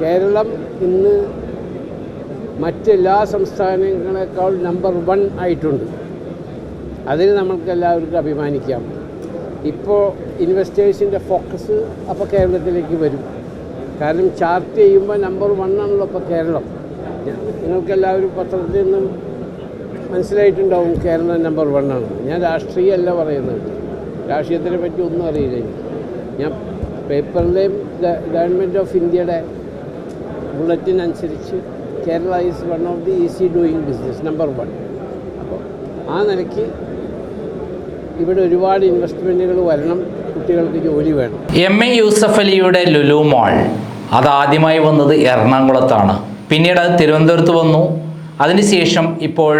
കേരളം ഇന്ന് മറ്റെല്ലാ സംസ്ഥാനങ്ങളെക്കാൾ number one ആയിട്ടുണ്ട്. അതിന് നമ്മൾക്ക് എല്ലാവർക്കും അഭിമാനിക്കാം. ഇപ്പോൾ ഇൻവെസ്റ്റേഴ്സിന്റെ ഫോക്കസ് അപ്പോൾ കേരളത്തിലേക്ക് വരും. കാരണം ചാർട്ട് ചെയ്യുമ്പോൾ നമ്പർ വൺ ആണല്ലോ ഇപ്പോൾ കേരളം. നിങ്ങൾക്കെല്ലാവരും പത്രത്തിൽ നിന്നും മനസ്സിലായിട്ടുണ്ടാവും കേരളം നമ്പർ വൺ ആണ്. ഞാൻ രാഷ്ട്രീയമല്ല പറയുന്നത്. രാഷ്ട്രീയത്തിനെ പറ്റി ഒന്നും അറിയില്ല ഞാൻ പേപ്പറിലെയും ഗവൺമെന്റ് ഓഫ് ഇന്ത്യയുടെ ബുള്ളറ്റിൻ അനുസരിച്ച് Kerala is one of the easy doing business number one അപ്പോൾ ആ നിലയ്ക്ക് ഇവിടെ ഒരുപാട് ഇൻവെസ്റ്റ്മെന്റുകൾ വരണം കുട്ടികൾക്ക് ജോലി വേണം. എം എ യൂസഫ് അലിയുടെ ലുലു മാൾ അതാദ്യമായി വന്നത് എറണാകുളത്താണ്. പിന്നീട് അത് തിരുവനന്തപുരത്ത് വന്നു. അതിനുശേഷം ഇപ്പോൾ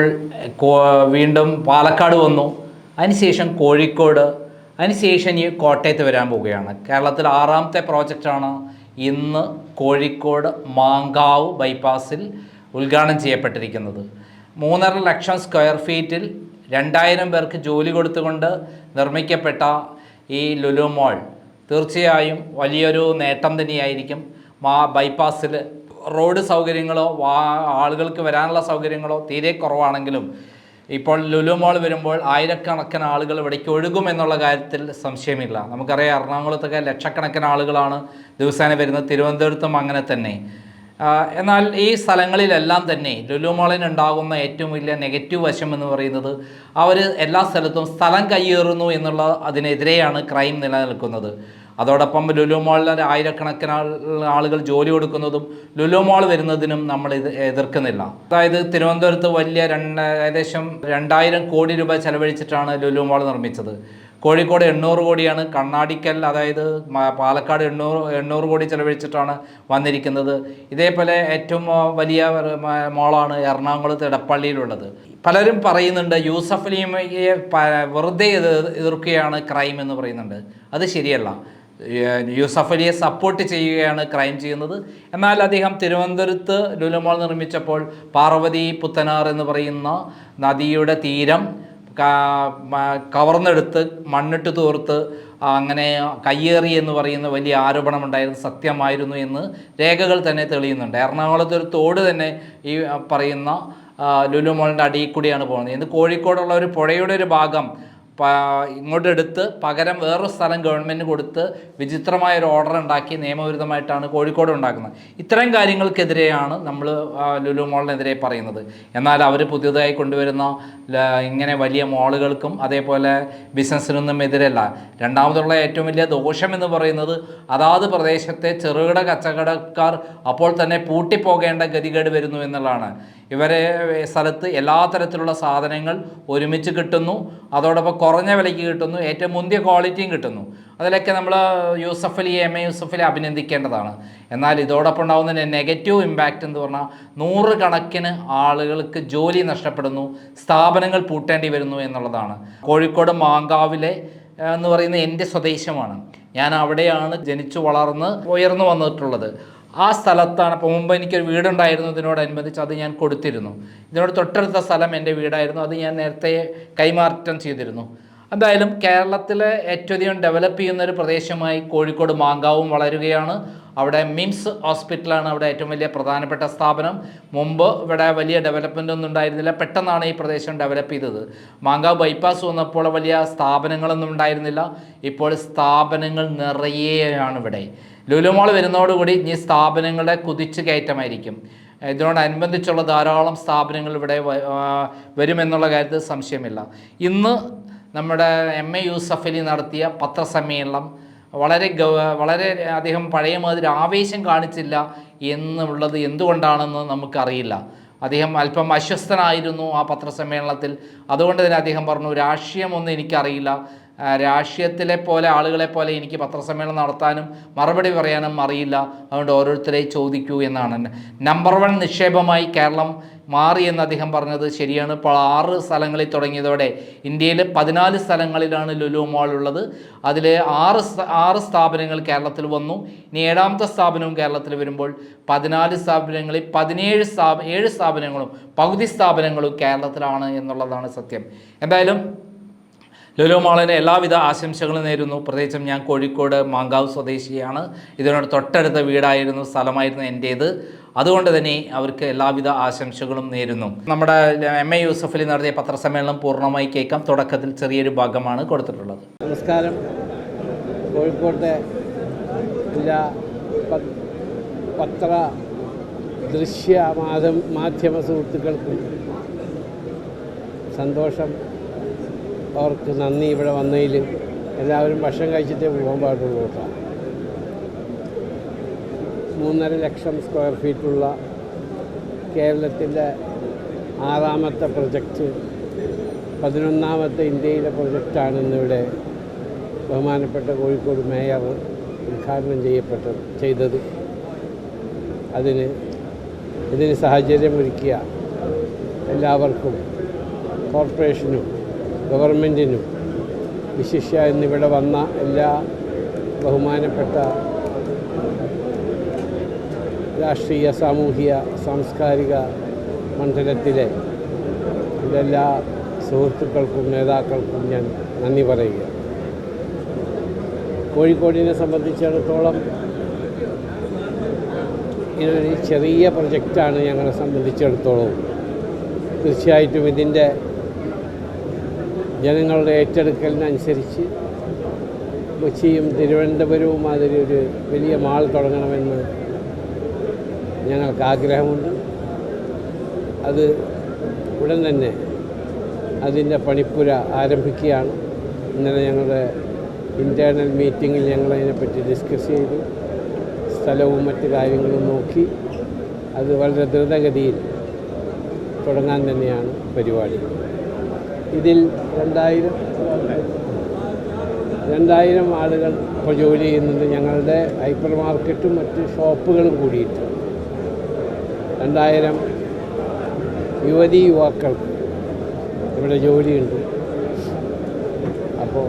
വീണ്ടും പാലക്കാട് വന്നു. അതിനുശേഷം കോഴിക്കോട്. അതിനുശേഷം ഈ കോട്ടയത്ത് വരാൻ പോവുകയാണ്. കേരളത്തിൽ ആറാമത്തെ പ്രോജക്റ്റാണ് ഇന്ന് കോഴിക്കോട് മാങ്കാവ് ബൈപ്പാസിൽ ഉദ്ഘാടനം ചെയ്യപ്പെട്ടിരിക്കുന്നത്. മൂന്നര ലക്ഷം സ്ക്വയർ ഫീറ്റിൽ രണ്ടായിരം പേർക്ക് ജോലി കൊടുത്തുകൊണ്ട് നിർമ്മിക്കപ്പെട്ട ഈ ലുലു മോൾ തീർച്ചയായും വലിയൊരു നേട്ടം തന്നെയായിരിക്കും. മാ ബൈപ്പാസിൽ റോഡ് സൗകര്യങ്ങളോ ആളുകൾക്ക് വരാനുള്ള സൗകര്യങ്ങളോ തീരെ കുറവാണെങ്കിലും ഇപ്പോൾ ലുലു മോൾ വരുമ്പോൾ ആയിരക്കണക്കിന് ആളുകൾ ഇവിടേക്ക് ഒഴുകും എന്നുള്ള കാര്യത്തിൽ സംശയമില്ല. നമുക്കറിയാം എറണാകുളത്തൊക്കെ ലക്ഷക്കണക്കിന് ആളുകളാണ് ദിവസേന വരുന്നത്. തിരുവനന്തപുരത്തും അങ്ങനെ തന്നെ. എന്നാൽ ഈ സ്ഥലങ്ങളിലെല്ലാം തന്നെ ലുലു മോളിനുണ്ടാകുന്ന ഏറ്റവും വലിയ നെഗറ്റീവ് വശം എന്ന് പറയുന്നത് അവർ എല്ലാ സ്ഥലത്തും സ്ഥലം കയ്യേറുന്നു എന്നുള്ള അതിനെതിരെയാണ് ക്രൈം നിലനിൽക്കുന്നത്. അതോടൊപ്പം ലുലു മോളിൽ ആയിരക്കണക്കിന് ആളുകൾ ജോലി കൊടുക്കുന്നതും ലുലു മോൾ വരുന്നതിനും നമ്മൾ ഇത് എതിർക്കുന്നില്ല. അതായത് തിരുവനന്തപുരത്ത് വലിയ രണ്ട് ഏകദേശം രണ്ടായിരം കോടി രൂപ ചെലവഴിച്ചിട്ടാണ് ലുലു മോൾ നിർമ്മിച്ചത്. കോഴിക്കോട് എണ്ണൂറ് കോടിയാണ് കണ്ണാടിക്കൽ അതായത് പാലക്കാട് എണ്ണൂറ് എണ്ണൂറ് കോടി ചെലവഴിച്ചിട്ടാണ് വന്നിരിക്കുന്നത്. ഇതേപോലെ ഏറ്റവും വലിയ മോളാണ് എറണാകുളത്ത് എടപ്പള്ളിയിലുള്ളത്. പലരും പറയുന്നുണ്ട് യൂസഫ് അലിയെ വെറുതെ എതിർക്കുകയാണ് ക്രൈം എന്ന് പറയുന്നുണ്ട്. അത് ശരിയല്ല. യൂസഫ് അലിയെ സപ്പോർട്ട് ചെയ്യുകയാണ് ക്രൈം ചെയ്യുന്നത്. എന്നാൽ അദ്ദേഹം തിരുവനന്തപുരത്ത് ലുലമോൾ നിർമ്മിച്ചപ്പോൾ പാർവതി പുത്തനാർ എന്ന് പറയുന്ന നദിയുടെ തീരം കവർന്നെടുത്ത് മണ്ണിട്ട് തോർത്ത് അങ്ങനെ കയ്യേറി എന്ന് പറയുന്ന വലിയ ആരോപണം ഉണ്ടായിരുന്നു സത്യമായിരുന്നു എന്ന് രേഖകൾ തന്നെ തെളിയുന്നുണ്ട്. എറണാകുളത്ത് ഒരു തോട് തന്നെ ഈ പറയുന്ന ലുലുമോളിന്റെ ലുലു മോളിന്റെ അടിയിൽ കൂടിയാണ് പോകുന്നത്. ഇന്ന് കോഴിക്കോടുള്ള ഒരു പുഴയുടെ ഒരു ഭാഗം പ- ഇങ്ങോട്ട് എടുത്ത് പകരം വേറൊരു സ്ഥലം ഗവൺമെന്റ് കൊടുത്ത് വിചിത്രമായ ഒരു ഓർഡർ ഉണ്ടാക്കി നിയമവിരുദ്ധമായിട്ടാണ് കോഴിക്കോട് ഉണ്ടാക്കുന്നത്. ഇത്തരം കാര്യങ്ങൾക്കെതിരെയാണ് നമ്മൾ ലുലു മോളിനെതിരെ പറയുന്നത്. എന്നാൽ അവർ പുതിയതായി കൊണ്ടുവരുന്ന ഇങ്ങനെ വലിയ മോളുകൾക്കും അതേപോലെ ബിസിനസ്സിനൊന്നും എതിരല്ല. രണ്ടാമതുള്ള ഏറ്റവും വലിയ ദോഷം എന്ന് പറയുന്നത് അതാത് പ്രദേശത്തെ ചെറുകിട കച്ചവടക്കാർ അപ്പോൾ തന്നെ പൂട്ടിപ്പോകേണ്ട ഗതികേട് വരുന്നു എന്നുള്ളതാണ്. ഇവരെ സ്ഥലത്ത് എല്ലാ തരത്തിലുള്ള സാധനങ്ങൾ ഒരുമിച്ച് കിട്ടുന്നു. അതോടൊപ്പം കുറഞ്ഞ വിലയ്ക്ക് കിട്ടുന്നു. ഏറ്റവും മുന്തിയ ക്വാളിറ്റിയും കിട്ടുന്നു. അതിലൊക്കെ നമ്മൾ യൂസഫ് അലി എം. എ. യൂസഫ് അലി അഭിനന്ദിക്കേണ്ടതാണ്. എന്നാൽ ഇതോടൊപ്പം ഉണ്ടാകുന്ന നെഗറ്റീവ് ഇമ്പാക്റ്റ് എന്ന് പറഞ്ഞാൽ നൂറുകണക്കിന് ആളുകൾക്ക് ജോലി നഷ്ടപ്പെടുന്നു. സ്ഥാപനങ്ങൾ പൂട്ടേണ്ടി വരുന്നു എന്നുള്ളതാണ്. കോഴിക്കോട് മാങ്കാവിലെ എന്ന് പറയുന്ന എന്റെ സ്വദേശമാണ്. ഞാൻ അവിടെയാണ് ജനിച്ചു വളർന്ന് ഉയർന്നു വന്നിട്ടുള്ളത്. ആ സ്ഥലത്താണ് ഇപ്പോൾ മുമ്പ് എനിക്കൊരു വീടുണ്ടായിരുന്നതിനോടനുബന്ധിച്ച് അത് ഞാൻ കൊടുത്തിരുന്നു. ഇതിനോട് തൊട്ടടുത്ത സ്ഥലം എന്റെ വീടായിരുന്നു. അത് ഞാൻ നേരത്തെ കൈമാറ്റം ചെയ്തിരുന്നു. എന്തായാലും കേരളത്തിലെ ഏറ്റവും അധികം ഡെവലപ്പ് ചെയ്യുന്ന ഒരു പ്രദേശമായി കോഴിക്കോട് മാങ്കാവും വളരുകയാണ്. അവിടെ മിംസ് ഹോസ്പിറ്റലാണ് അവിടെ ഏറ്റവും വലിയ പ്രധാനപ്പെട്ട സ്ഥാപനം. മുമ്പ് ഇവിടെ വലിയ ഡെവലപ്മെന്റ് ഒന്നും ഉണ്ടായിരുന്നില്ല. പെട്ടെന്നാണ് ഈ പ്രദേശം ഡെവലപ്പ് ചെയ്തത്. മാങ്കാവ് ബൈപ്പാസ് വന്നപ്പോൾ വലിയ സ്ഥാപനങ്ങളൊന്നും ഉണ്ടായിരുന്നില്ല. ഇപ്പോൾ സ്ഥാപനങ്ങൾ നിറയെയാണ് ഇവിടെ. ലുലുമോൾ വരുന്നതോടുകൂടി ഈ സ്ഥാപനങ്ങളുടെ കുതിച്ചു കയറ്റമായിരിക്കും. ഇതിനോടനുബന്ധിച്ചുള്ള ധാരാളം സ്ഥാപനങ്ങൾ ഇവിടെ വരുമെന്നുള്ള കാര്യത്തിൽ സംശയമില്ല. ഇന്ന് നമ്മുടെ എം എ യൂസഫലി നടത്തിയ പത്രസമ്മേളനം വളരെ വളരെ അധികം പഴയ മാതിരി ആവേശം കാണിച്ചില്ല എന്നുള്ളത് എന്തുകൊണ്ടാണെന്ന് നമുക്കറിയില്ല. അദ്ദേഹം അല്പം അസ്വസ്ഥനായിരുന്നു ആ പത്രസമ്മേളനത്തിൽ. അതുകൊണ്ട് തന്നെ അദ്ദേഹം പറഞ്ഞു രാഷ്ട്രീയമൊന്നും എനിക്കറിയില്ല. രാഷ്ട്രീയത്തിലെ പോലെ ആളുകളെ പോലെ എനിക്ക് പത്രസമ്മേളനം നടത്താനും മറുപടി പറയാനും അറിയില്ല. അതുകൊണ്ട് ഓരോരുത്തരെ ചോദിക്കൂ എന്നാണ്. നമ്പർ വൺ നിക്ഷേപമായി കേരളം മാറി എന്ന് അദ്ദേഹം പറഞ്ഞത് ശരിയാണ്. ഇപ്പോൾ ആറ് സ്ഥലങ്ങളിൽ തുടങ്ങിയതോടെ ഇന്ത്യയിൽ പതിനാല് സ്ഥലങ്ങളിലാണ് ലുലു മാൾ ഉള്ളത്. അതിൽ ആറ് ആറ് സ്ഥാപനങ്ങൾ കേരളത്തിൽ വന്നു. ഇനി ഏഴാമത്തെ സ്ഥാപനവും കേരളത്തിൽ വരുമ്പോൾ പതിനാല് സ്ഥാപനങ്ങളിൽ പതിനേഴ് സ്ഥാപ ഏഴ് സ്ഥാപനങ്ങളും പകുതി സ്ഥാപനങ്ങളും കേരളത്തിലാണ് എന്നുള്ളതാണ് സത്യം. എന്തായാലും ലുലു മാളിന് എല്ലാവിധ ആശംസകളും നേരുന്നു. പ്രത്യേകിച്ചും ഞാൻ കോഴിക്കോട് മാങ്കാവ് സ്വദേശിയാണ്. ഇതിനോട് തൊട്ടടുത്ത വീടായിരുന്നു സ്ഥലമായിരുന്നു എന്റേത് അതുകൊണ്ട് തന്നെ അവർക്ക് എല്ലാവിധ ആശംസകളും നേരുന്നു. നമ്മുടെ എം എ യൂസഫലി നടത്തിയ പത്രസമ്മേളനം പൂർണമായി കേൾക്കാം. തുടക്കത്തിൽ ചെറിയൊരു ഭാഗമാണ് കൊടുത്തിട്ടുള്ളത്. നമസ്കാരം. കോഴിക്കോട്ടെ ജില്ലാ പത്ര ദൃശ്യ മാധ്യമ സുഹൃത്തുക്കൾക്കും സന്തോഷം. അവർക്ക് നന്ദി ഇവിടെ വന്നതിൽ. എല്ലാവരും ഭക്ഷണം കഴിച്ചിട്ടേ പോകാൻ പാടുള്ളൂ കേട്ടോ. മൂന്നര ലക്ഷം സ്ക്വയർ ഫീറ്റുള്ള കേരളത്തിന്റെ ആറാമത്തെ പ്രൊജക്റ്റ് പതിനൊന്നാമത്തെ ഇന്ത്യയിലെ പ്രൊജക്റ്റാണെന്നിവിടെ ബഹുമാനപ്പെട്ട കോഴിക്കോട് മേയർ ഉദ്ഘാടനം ചെയ്യപ്പെട്ടത് ചെയ്തത്. അതിന് ഇതിന് സാഹചര്യമൊരുക്കിയ എല്ലാവർക്കും കോർപ്പറേഷനും ഗവൺമെന്റിനും വിശിഷ്യ എന്നിവിടെ വന്ന എല്ലാ ബഹുമാനപ്പെട്ട രാഷ്ട്രീയ സാമൂഹിക സാംസ്കാരിക മണ്ഡലത്തിലെ എല്ലാ സുഹൃത്തുക്കൾക്കും നേതാക്കൾക്കും ഞാൻ നന്ദി പറയുക. കോഴിക്കോടിനെ സംബന്ധിച്ചിടത്തോളം ഇതൊരു ചെറിയ പ്രൊജക്റ്റാണ് ഞങ്ങളെ സംബന്ധിച്ചിടത്തോളം. തീർച്ചയായിട്ടും ഇതിന്റെ ജനങ്ങളുടെ ഏറ്റെടുക്കലിനനുസരിച്ച് കൊച്ചിയും തിരുവനന്തപുരവും മാതിരി ഒരു വലിയ മാൾ തുടങ്ങണമെന്ന് ഞങ്ങൾക്ക് ആഗ്രഹമുണ്ട്. അത് ഉടൻ തന്നെ അതിന്റെ പണിപ്പുര ആരംഭിക്കുകയാണ്. ഇന്നലെ ഞങ്ങളുടെ ഇന്റേർണൽ മീറ്റിങ്ങിൽ ഞങ്ങൾ അതിനെപ്പറ്റി ഡിസ്കസ് ചെയ്തു. സ്ഥലവും മറ്റ് കാര്യങ്ങളും നോക്കി. അത് വളരെ ദ്രുതഗതിയിൽ തുടങ്ങാൻ തന്നെയാണ് പരിപാടി. ഇതിൽ രണ്ടായിരം രണ്ടായിരം ആളുകൾ ഇപ്പോൾ ജോലി ചെയ്യുന്നുണ്ട്. ഞങ്ങളുടെ ഹൈപ്പർ മാർക്കറ്റും മറ്റ് ഷോപ്പുകളും കൂടിയിട്ട് രണ്ടായിരം യുവതി യുവാക്കൾക്ക് ഇവിടെ ജോലിയുണ്ട്. അപ്പോൾ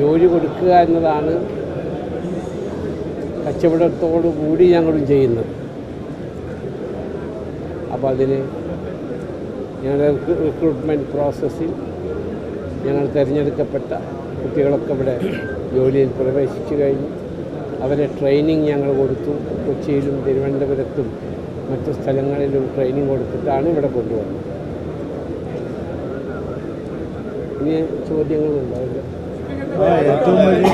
ജോലി കൊടുക്കുക എന്നതാണ് കച്ചവടത്തോടു കൂടി ഞങ്ങളും ചെയ്യുന്നത്. അപ്പോൾ അതിന് ഞങ്ങളുടെ റിക്രൂട്ട്മെന്റ് പ്രോസസ്സിൽ ഞങ്ങൾ തിരഞ്ഞെടുക്കപ്പെട്ട കുട്ടികളൊക്കെ ഇവിടെ ജോലിയിൽ പ്രവേശിച്ചു കഴിഞ്ഞു. അവരെ ട്രെയിനിങ് ഞങ്ങൾ കൊടുത്തു. കൊച്ചിയിലും തിരുവനന്തപുരത്തും മറ്റു സ്ഥലങ്ങളിലും ട്രെയിനിങ് കൊടുത്തിട്ടാണ് ഇവിടെ കൊണ്ടുവന്നത്. ഇനി ചോദ്യങ്ങളുണ്ടാവില്ല? ഏറ്റവും വലിയ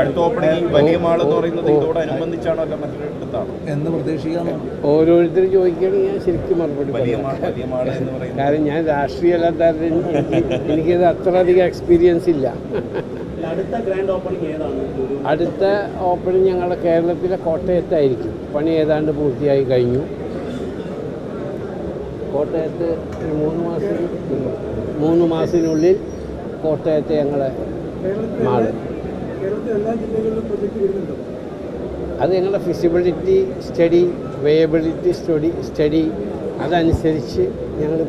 അടുത്ത ഓപ്പണിംഗ് വലിയ മാൾ എന്ന് പറയുന്നത് ഇതോടനുബന്ധിച്ചാണോ അല്ല മറ്റൊരിടത്താണോ എന്ന് പ്രതീക്ഷിക്കാമോ ഓരോരുത്തർ ചോദിക്കുകയാണെങ്കിൽ ഞാൻ ശരിക്കും മറുപടി വലിയ മാൾ വലിയ മാൾ എന്ന് പറയുന്നത് കാരണം ഞാൻ രാഷ്ട്രീയമല്ലാത്ത എനിക്കത് അത്ര അധികം എക്സ്പീരിയൻസ് ഇല്ല. അടുത്ത ഓപ്പണിംഗ് ഞങ്ങളുടെ കേരളത്തിലെ കോട്ടയത്തായിരിക്കും. പണി ഏതാണ്ട് പൂർത്തിയായി കഴിഞ്ഞു. കോട്ടയത്ത് ഒരു മൂന്ന് മാസം മൂന്ന് മാസത്തിനുള്ളിൽ കോട്ടയത്തെ ഞങ്ങളെ മാൾ അത് ഞങ്ങളുടെ feasibility study viability study study അതനുസരിച്ച് ഞങ്ങൾ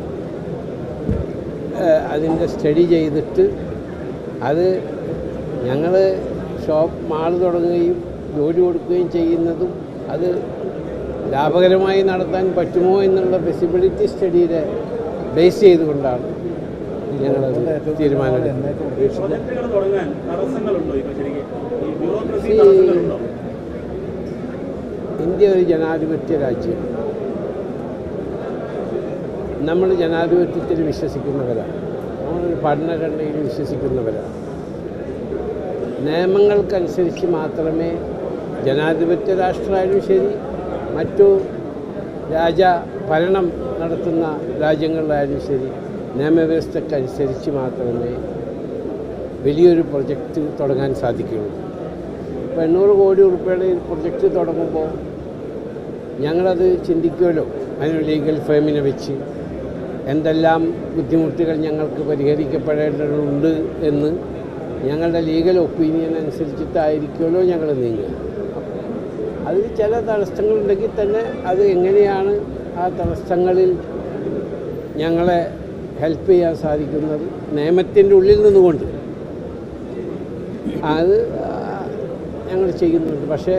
അതിന്റെ സ്റ്റഡി ചെയ്തിട്ട് അത് ഞങ്ങൾ ഷോപ്പ് മാൾ തുടങ്ങുകയും ജോലി കൊടുക്കുകയും ചെയ്യുന്നതും അത് ലാഭകരമായി നടത്താൻ പറ്റുമോ എന്നുള്ള ഫിസിബിലിറ്റി സ്റ്റഡിയുടെ ബേസ് ചെയ്തുകൊണ്ടാണ്. ഈ- തടസ്സങ്ങളുണ്ടോ ഇന്ത്യ ഒരു ജനാധിപത്യ രാജ്യം. നമ്മൾ ജനാധിപത്യത്തിൽ വിശ്വസിക്കുന്നവരാണ്. നമ്മളൊരു ഭരണഘടനയിൽ വിശ്വസിക്കുന്നവരാണ്. നിയമങ്ങൾക്കനുസരിച്ച് മാത്രമേ ജനാധിപത്യ രാഷ്ട്രമായാലും ശരി മറ്റു രാജ ഭരണം നടത്തുന്ന രാജ്യങ്ങളിലായാലും ശരി നിയമവ്യവസ്ഥക്കനുസരിച്ച് മാത്രമേ വലിയൊരു പ്രൊജക്റ്റ് തുടങ്ങാൻ സാധിക്കുകയുള്ളൂ. ഇപ്പോൾ എണ്ണൂറ് കോടി ഉറുപ്പയുടെ ഈ പ്രൊജക്റ്റ് തുടങ്ങുമ്പോൾ ഞങ്ങളത് ചിന്തിക്കുമല്ലോ. അതിന് ലീഗൽ ഫേമിനെ വെച്ച് എന്തെല്ലാം ബുദ്ധിമുട്ടുകൾ ഞങ്ങൾക്ക് പരിഹരിക്കപ്പെടേണ്ടതുണ്ട് എന്ന് ഞങ്ങളുടെ ലീഗൽ ഒപ്പീനിയൻ അനുസരിച്ചിട്ടായിരിക്കുമല്ലോ ഞങ്ങൾ നീങ്ങുക. അതിൽ ചില തടസ്സങ്ങളുണ്ടെങ്കിൽ തന്നെ അത് എങ്ങനെയാണ് ആ തടസ്സങ്ങളിൽ ഞങ്ങളെ ഹെൽപ്പ് ചെയ്യാൻ സാധിക്കുന്നത് നിയമത്തിന്റെ ഉള്ളിൽ നിന്നുകൊണ്ട്. അത് ഞങ്ങൾ ചെയ്യുന്നുണ്ട്. പക്ഷേ